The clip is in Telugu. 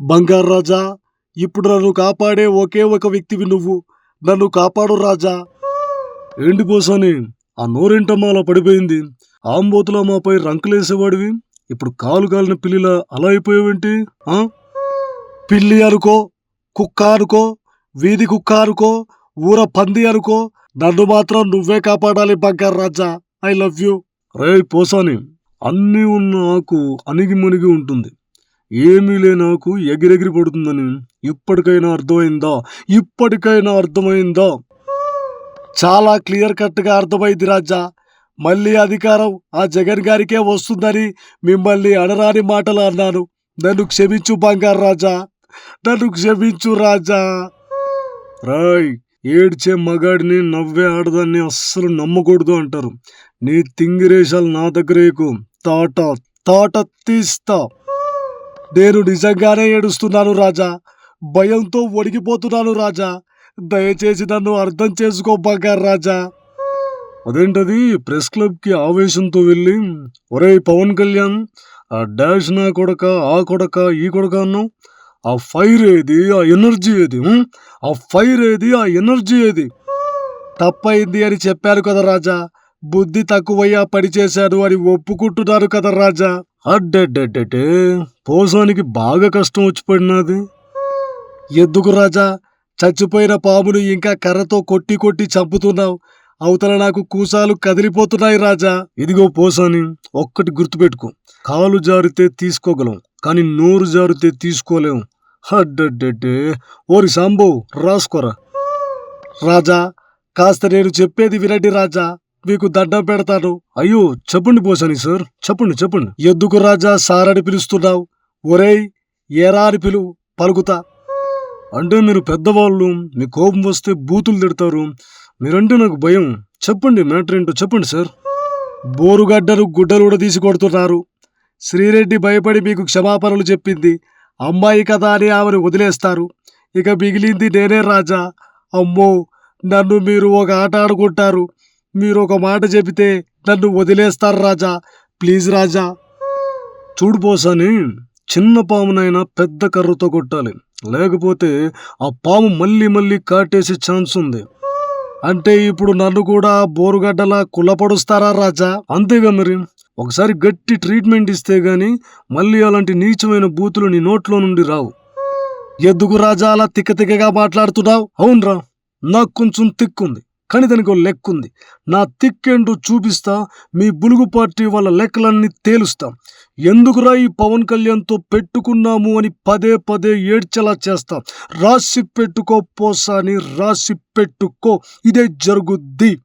బంగారు రాజా ఇప్పుడు నన్ను కాపాడే ఒకే ఒక వ్యక్తివి నువ్వు. నన్ను కాపాడు రాజా. ఏంటి పోసాని ఆ నోరేంటమ్మా అలా పడిపోయింది. ఆంబోతులా మాపై రంకులేసేవాడివి. ఇప్పుడు కాలు కాలిన పిల్లిలా అలా అయిపోయావేంటి? పిల్లి అనుకో కుక్క అనుకో వీధి కుక్క అనుకో ఊర పంది అనుకో నన్ను మాత్రం నువ్వే కాపాడాలి బంగారు రాజా. I love you. రే పోసాని అన్నీ ఉన్న ఆకు అణిగి మునిగి ఉంటుంది. ఏమీ నాకు ఎగిరెగిరి పడుతుందని ఇప్పటికైనా అర్థమైందా? ఇప్పటికైనా అర్థమైందా? చాలా క్లియర్ కట్గా అర్థమైంది రాజా. మళ్ళీ అధికారం ఆ జగన్ గారికే వస్తుందని మిమ్మల్ని అడరాని మాటలు అన్నాను. నన్ను క్షమించు బంగారు రాజా. నన్ను క్షమించు రాజా. రాయ్ ఏడ్చే మగాడిని నవ్వే ఆడదాన్ని అస్సలు నమ్మకూడదు అంటారు. నీ తింగిరేషాలు నా దగ్గరేకు తాట తాట తీస్తా. నేను నిజంగానే ఏడుస్తున్నాను రాజా. భయంతో వణికిపోతున్నాను రాజా. దయచేసి నన్ను అర్థం చేసుకో బంగారు రాజా. అదేంటది? ప్రెస్ క్లబ్కి ఆవేశంతో వెళ్ళి ఒరే పవన్ కళ్యాణ్ ఆ డాష్ నా కొడక ఆ కొడక ఈ కొడక అన్నావు? ఆ ఫైర్ ఏది? ఆ ఎనర్జీ ఏది? ఆ ఫైర్ ఏది? ఆ ఎనర్జీ ఏది? తప్పైంది అని చెప్పారు కదా రాజా. బుద్ధి తక్కువయ్యా పని అని ఒప్పుకుంటున్నారు కదా రాజా. అడ్డడ్డడ్డే పోసానికి బాగా కష్టం వచ్చి పడినది. ఎందుకు రాజా చచ్చిపోయిన పామును ఇంకా కర్రతో కొట్టి కొట్టి చంపుతున్నావు. అవతల నాకు కూసాలు కదిలిపోతున్నాయి రాజా. ఇదిగో పోసాని ఒక్కటి గుర్తుపెట్టుకో. కాలు జారితే తీసుకోగలం కానీ నోరు జారితే తీసుకోలేం. అడ్డడ్డడ్డే ఓరి సాంబో రాసుకోరా. రాజా కాస్త నేను చెప్పేది వినండి రాజా. మీకు దడ్డ పెడతాను. అయ్యో చెప్పండి పోసని సార్. చెప్పండి చెప్పండి. ఎందుకు రాజా సార్ అని పిలుస్తున్నావు? ఒరేయ్ ఏరా అని పిలువు పలుకుతా. అంటే మీరు పెద్దవాళ్ళు మీ కోపం వస్తే బూతులు తిడతారు. మీరంటే నాకు భయం. చెప్పండి మ్యాటర్ ఏంటో చెప్పండి సార్. బోరుగడ్డలు గుడ్డలు కూడా తీసి కొడుతున్నారు. శ్రీరెడ్డి భయపడి మీకు క్షమాపణలు చెప్పింది. అమ్మాయి కదా అని ఆమెను వదిలేస్తారు. ఇక మిగిలింది నేనే రాజా. అమ్మో నన్ను మీరు ఒక ఆట ఆడుకుంటారు. మీరు ఒక మాట చెబితే నన్ను వదిలేస్తారు రాజా. ప్లీజ్ రాజా. చూడు పోసాని చిన్న పామునైనా పెద్ద కర్రతో కొట్టాలి. లేకపోతే ఆ పాము మళ్ళీ మళ్ళీ కాటేసే ఛాన్స్ ఉంది. అంటే ఇప్పుడు నన్ను కూడా బోరుగడ్డలా కులపడుస్తారా రాజా? అంతేగా మరి? ఒకసారి గట్టి ట్రీట్మెంట్ ఇస్తే గాని మళ్ళీ అలాంటి నీచమైన బూతులు నీ నోట్లో నుండి రావు. ఎందుకు రాజా అలా తిక్క తిక్కగా మాట్లాడుతున్నావు? అవునరా నాకు కొంచెం తిక్కుంది. కానీ దానికి ఒక లెక్కుంది. నా తిక్కేంటో చూపిస్తా మీ బులుగు పార్టీ వాళ్ళ లెక్కలన్నీ తేలుస్తా. ఎందుకురా ఈ పవన్ కళ్యాణ్తో పెట్టుకున్నాము అని పదే పదే ఏడ్చేలా చేస్తా. రాసి పెట్టుకో పోసా అని రాసి పెట్టుకో. ఇదే జరుగుద్ది.